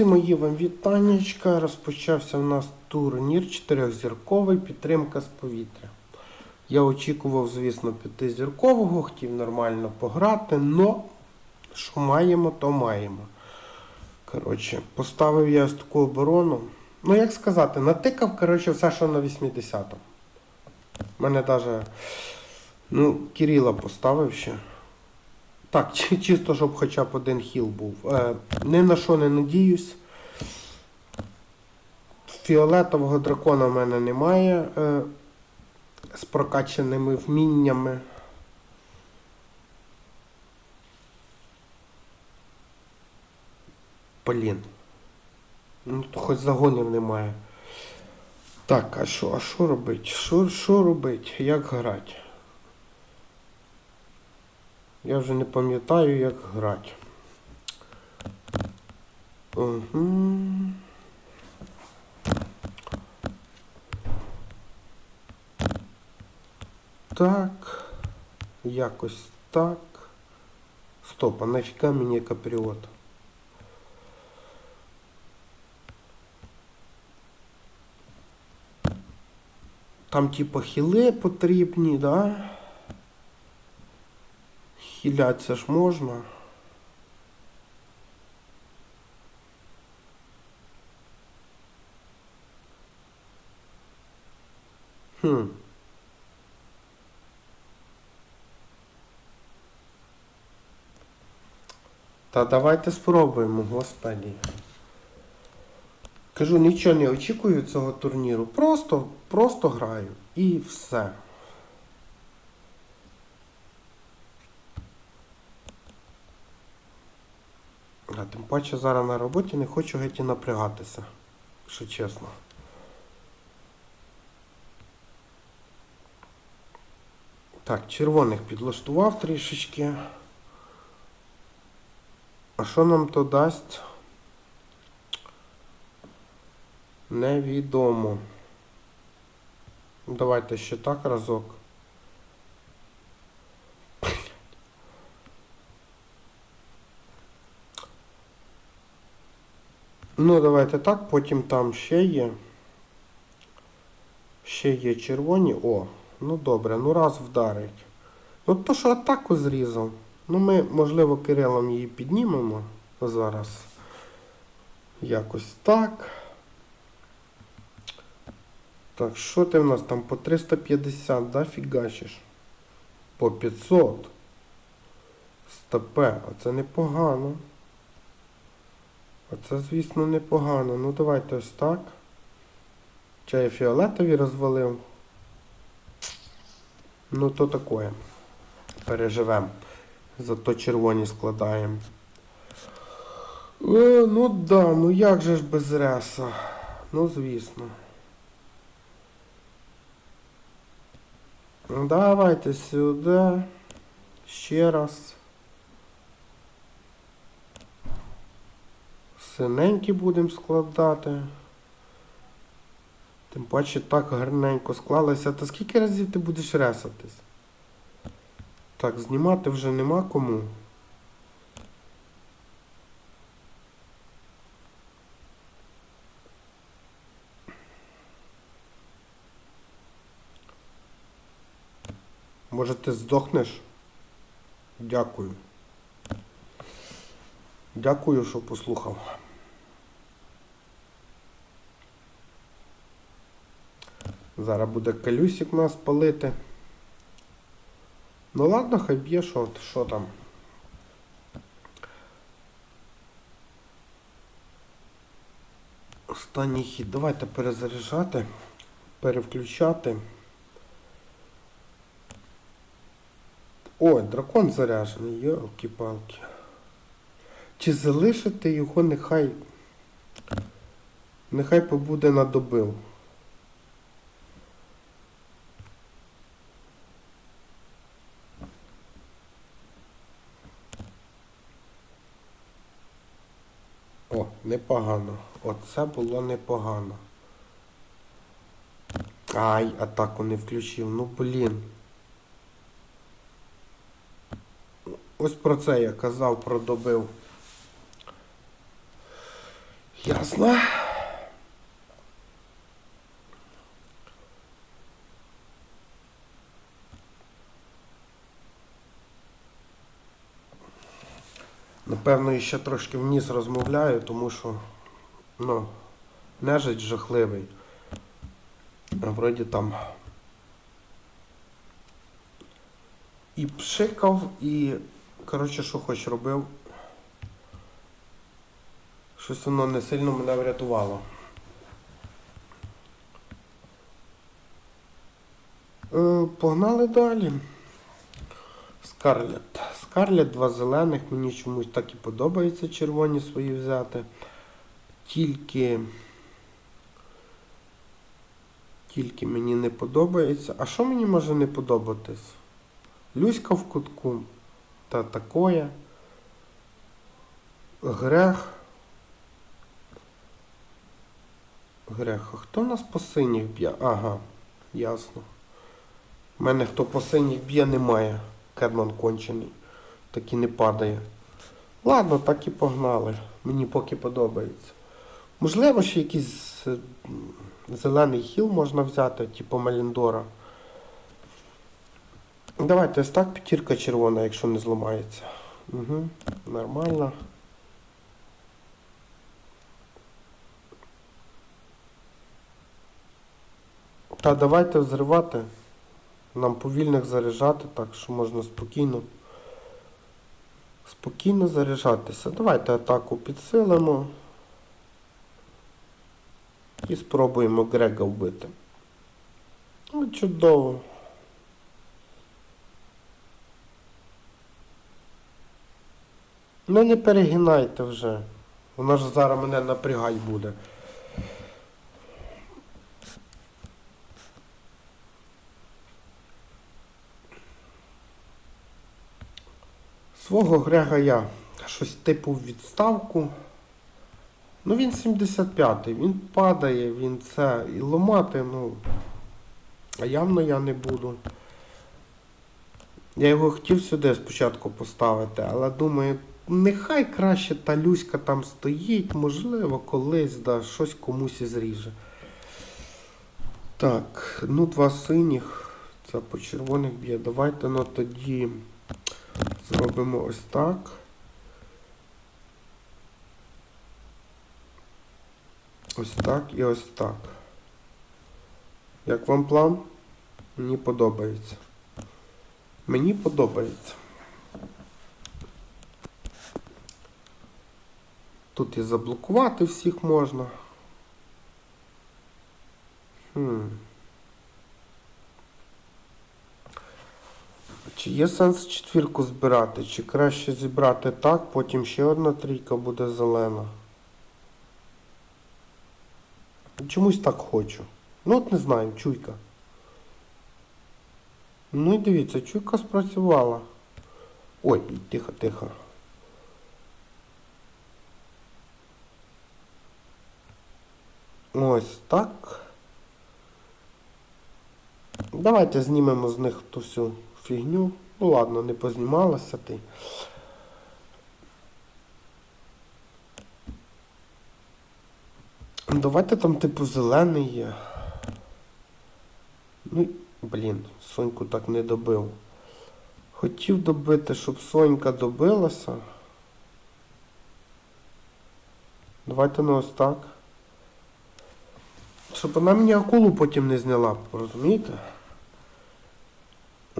Друзі, мої вам вітаннячка. Розпочався в нас турнір чотирьохзірковий підтримка з повітря. Я очікував, звісно, п'ятизіркового, хотів нормально пограти, но що маємо, то маємо. Коротше, поставив я ось таку оборону. Ну, як сказати, натикав, коротше, все, що на 80-му. У мене навіть, ну, Кирила поставив ще. Так, чисто, щоб хоча б один хіл був. Е, ні на що не надіюсь. Фіолетового дракона в мене немає е, з прокачаними вміннями. Блін. Ну, то хоч загонів немає. Так, а що, а що робить? Що, робить? Як грати? Я вже не пам'ятаю, як грати. Угу. Так. Якось так. Стоп, а нафіга мені капріот? Там типа хіли потрібні, да? Хилятися ж можна. Хм. Та давайте спробуємо, господи. Кажу, нічого не очікую цього турніру. Просто, просто граю. І все. А тим паче зараз на роботі не хочу геть і напрягатися, якщо чесно. Так, червоних підлаштував трішечки. А що нам то дасть? Невідомо. Давайте ще так разок. Ну, давайте так, потім там ще є. Ще є червоні. О, ну добре, ну раз вдарить. Ну то, що атаку зрізав. Ну ми, можливо, Кирилом її піднімемо зараз. Якось так. Так, що ти в нас там по 350, да, фігачиш? По 500. Стопе, а це непогано. А це, звісно, непогано. Ну давайте ось так. Я фіолетові розвалив? Ну то таке. Переживемо. Зато червоні складаємо. Е, ну да, ну як же ж без реса? Ну звісно. Ну, Давайте сюди. Ще раз. Синенькі будемо складати. Тим паче так гарненько склалося. Та скільки разів ти будеш ресатись? Так, знімати вже нема кому. Може ти здохнеш? Дякую. Дякую, що послухав. Зараз буде калюсик нас палити. Ну ладно, хай б'є, що, що там. Останній хід. Давайте перезаряджати, перевключати. Ой, дракон заряджений, йолки-палки. Чи залишити його нехай. Нехай побуде на добив. О, непогано. Оце було непогано. Ай, атаку не включив. Ну блін. Ось про це я казав, продобив. Ясно. Напевно, і ще трошки вниз розмовляю, тому що ну, нежить жахливий. Вроді там і пшикав, і, коротше, що хоч робив. Щось воно не сильно мене врятувало. Е, погнали далі. Скарлет. Скарлет, два зелених, мені чомусь так і подобається червоні свої взяти. Тільки. Тільки мені не подобається. А що мені може не подобатись? Люська в кутку. Та такое. Грех. Грех. А хто нас по синіх б'є? Ага, ясно. У мене хто по синіх б'є, немає. Кедман кончений. Так і не падає. Ладно, так і погнали. Мені поки подобається. Можливо, ще якийсь е, зелений хіл можна взяти, типу Маліндора. Давайте ось так п'ятірка червона, якщо не зламається. Угу, нормально. Та давайте взривати. Нам повільних заряджати, так що можна спокійно. Спокійно заряджатися. Давайте атаку підсилимо. І спробуємо Грега вбити. Ну, чудово. Ну не перегинайте вже. Вона ж зараз мене напрягать буде. Свого Грега я щось типу відставку. Ну він 75-й, він падає, він це і ломати, ну. Явно я не буду. Я його хотів сюди спочатку поставити, але думаю, нехай краще та Люська там стоїть, можливо, колись да, щось комусь і зріже. Так, ну два синіх. Це по червоних б'є. Давайте ну тоді зробимо ось так. Ось так і ось так. Як вам план? Мені подобається. Мені подобається. Тут і заблокувати всіх можна. Хм. Чи є сенс четвірку збирати? Чи краще зібрати так, потім ще одна трійка буде зелена? Чомусь так хочу. Ну от не знаю, чуйка. Ну і дивіться, чуйка спрацювала. Ой, тихо, тихо. Ось так. Давайте знімемо з них ту всю фігню. Ну ладно, не познімалася ти. Давайте там типу зелений є. Ну, блін, Соньку так не добив. Хотів добити, щоб Сонька добилася. Давайте ну ось так. Щоб вона мені акулу потім не зняла, розумієте?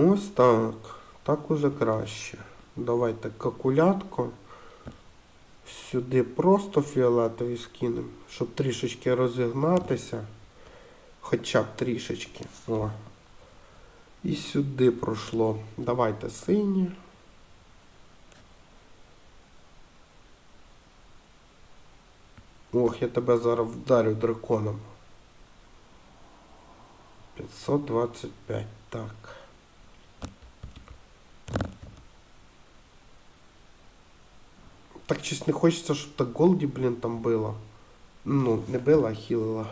Ось так. Так уже краще. Давайте калькулятку. Сюди просто фіолетовий скинемо, щоб трішечки розігнатися. Хоча б трішечки. О. І сюди пройшло. Давайте сині. Ох, я тебе зараз вдарю драконом. 525. Так. Так щось не хочеться, щоб так Голді, блін, там було. Ну, не била, а хілила.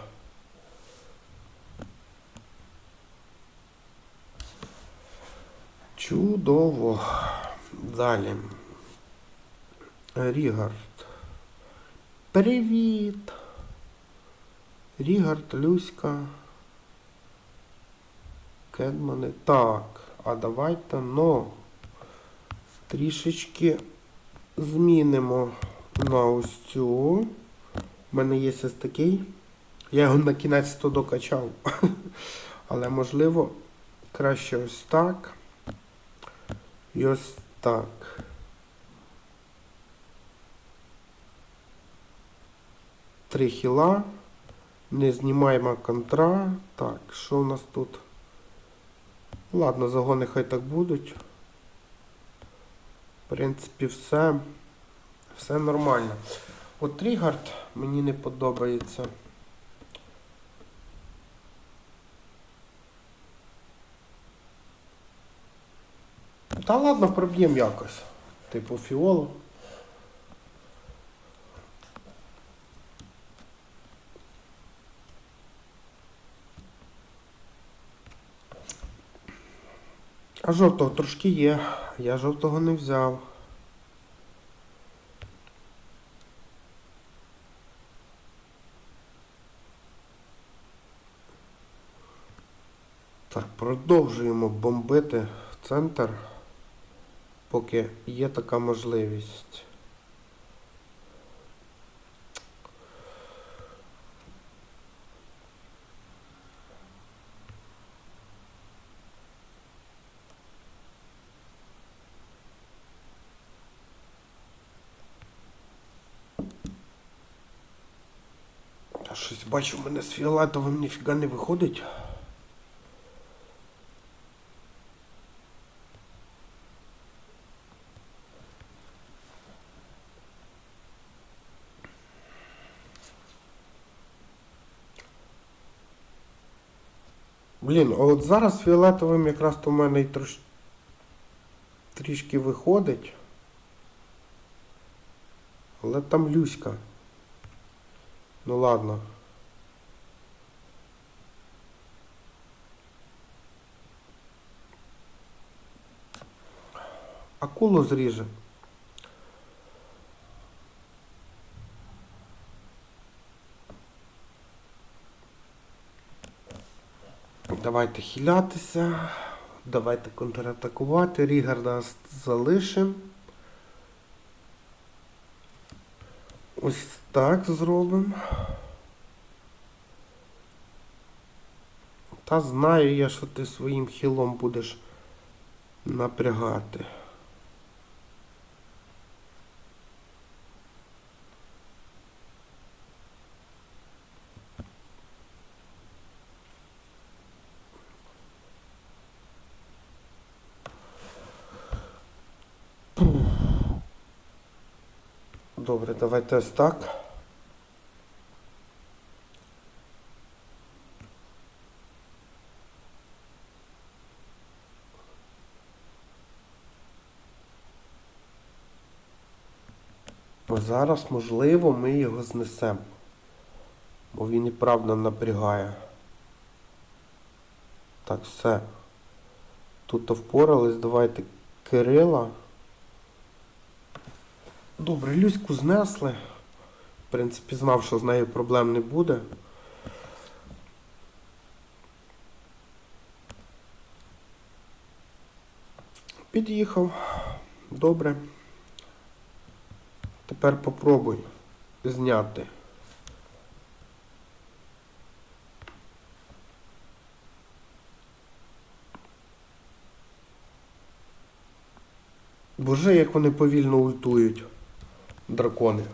Чудово. Далі. Рігард. Привіт! Рігард, Люська. Кедмани. Так, а давайте, ну, трішечки змінимо на ось цю. У мене є ось такий. Я його на кінець то докачав. Але можливо краще ось так. І ось так. Три хіла. Не знімаємо контра. Так, що у нас тут? Ладно, загони хай так будуть. В принципі, все. Все нормально. От Трігард мені не подобається. Та ладно, проб'ємо якось. Типу фіолу. А жовтого трошки є. Я жовтого не взяв. Так, продовжуємо бомбити центр, поки є така можливість. Я щось бачу, в мене з фіолетовим ніфіга не виходить. Блін, а от зараз фіолетовим якраз то в мене і трош... трішки виходить. Але там Люська. Ну ладно. Акулу зріже. Давайте хилятися. Давайте контратакувати. Рігарда залишимо. Ось так зробимо. Та знаю я, що ти своїм хілом будеш напрягати. Добре, давайте ось так. Бо зараз, можливо, ми його знесемо. Бо він і правда напрягає. Так, все. Тут впорались, давайте Кирила. Добре, Люську знесли. В принципі, знав, що з нею проблем не буде. Під'їхав. Добре. Тепер попробуй зняти. Боже, як вони повільно ультують. Дракони.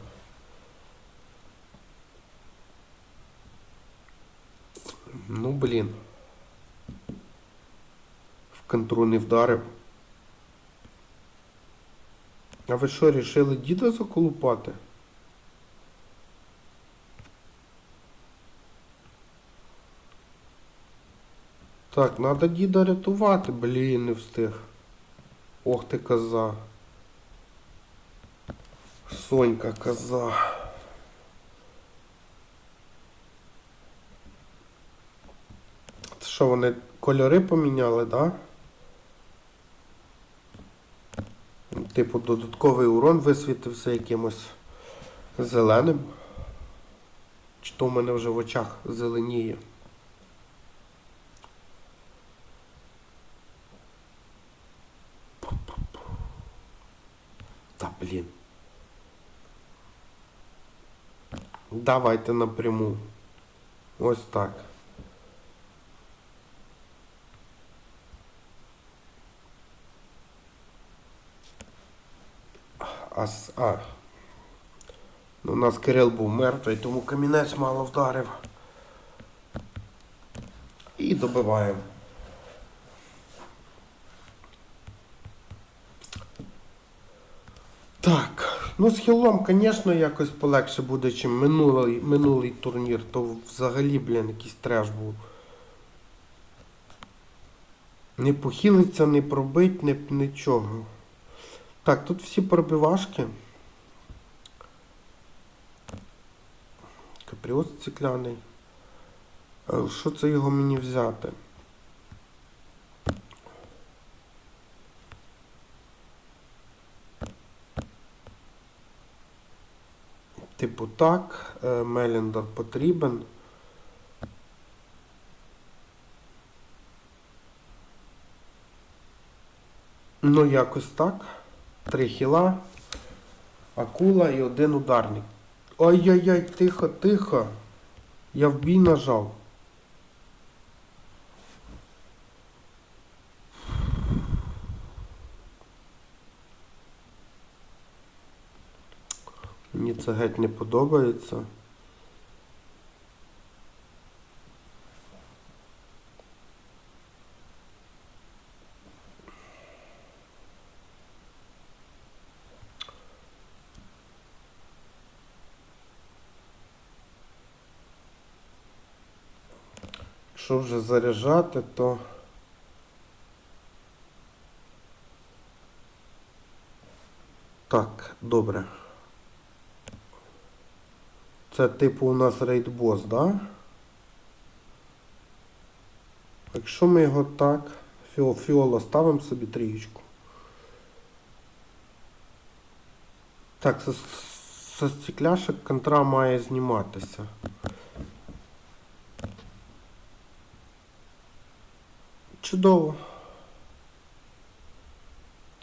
Ну, блін. В контру не вдарив. А ви що, рішили діда заколупати? Так, треба діда рятувати, блін, не встиг. Ох ти коза. Сонька коза. Це що, вони кольори поміняли, да? Типу додатковий урон висвітився якимось зеленим. Чи то в мене вже в очах зеленіє. Давайте напряму. Ось так. А, а. Ну, у нас Кирил був мертвий, тому камінець мало вдарив. І добиваємо. Так, ну з хілом, звісно, якось полегше буде, ніж минулий, минулий турнір. То взагалі, блін, якийсь треш був. Не похилиться, не пробить, не, нічого. Так, тут всі пробивашки. Капріоз цикляний. Е, Що це його мені взяти? Типу так, Меліндер потрібен. Ну, якось так. Три хіла, акула і один ударник. Ой-ой-ой, тихо, тихо. Я в бій нажав. Це геть не подобається. Якщо вже заряджати, то так, добре. Це типу у нас рейдбос, да? Якщо ми його так, фіо, фіоло ставимо собі трієчку. Так, со, стекляшок контра має зніматися. Чудово.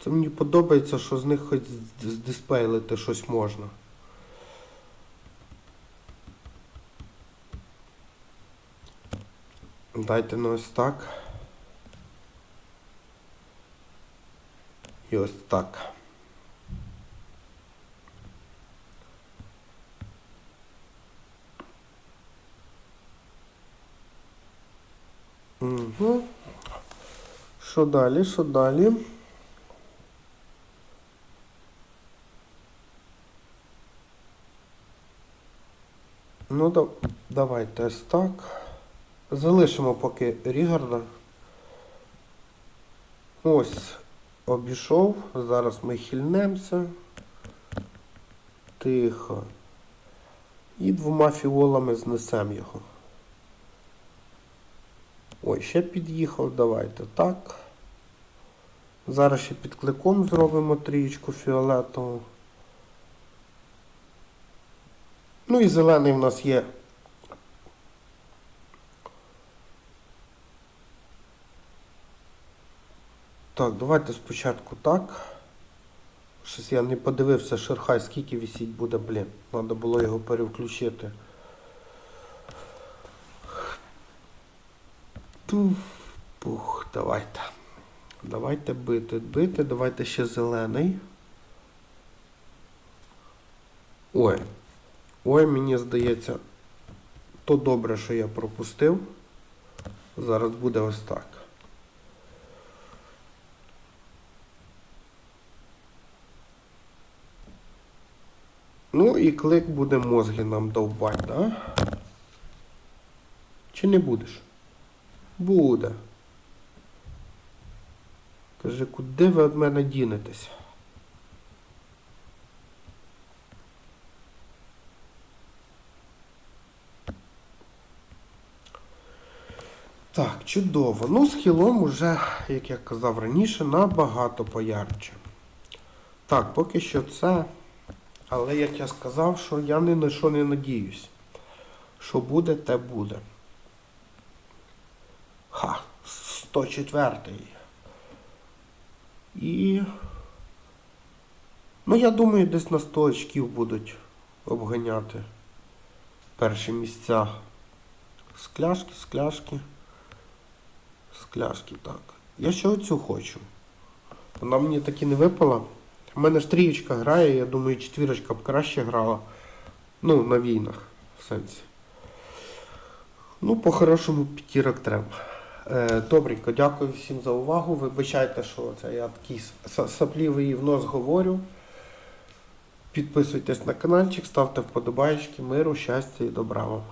Це мені подобається, що з них хоч з- щось можна. Дайте ну ось так. І ось так. Угу. Що далі? Що далі? Ну, да, давайте ось так. Залишимо поки Рігарда. Ось, обійшов. Зараз ми хильнемося. Тихо. І двома фіолами знесемо його. Ой, ще під'їхав, давайте так. Зараз ще під кликом зробимо трієчку фіолетову. Ну і зелений в нас є. Так, давайте спочатку так. Щось я не подивився шерхай, скільки висіть буде, блін. Треба було його перевключити. Пух, давайте. Давайте бити, бити, давайте ще зелений. Ой. Ой, мені здається, то добре, що я пропустив. Зараз буде ось так. Ну і клик буде мозги нам довбать, да? Чи не будеш? Буде. Каже, куди ви від мене дінетесь? Так, чудово. Ну, з хілом уже, як я казав раніше, набагато поярче. Так, поки що це. Але як я сказав, що я ні на що не надіюсь. Що буде, те буде. Ха, 104. І. Ну, я думаю, десь на 100 очків будуть обганяти перші місця. Скляшки, скляшки. Скляшки, так. Я ще оцю хочу. Вона мені таки не випала. У мене ж трієчка грає, я думаю, четвірочка б краще грала. Ну, на війнах, в сенсі. Ну, по-хорошому п'ятірок треба. Е, добренько, дякую всім за увагу. Вибачайте, що це я такий саплівий в нос говорю. Підписуйтесь на каналчик, ставте вподобайки, миру, щастя і добра вам.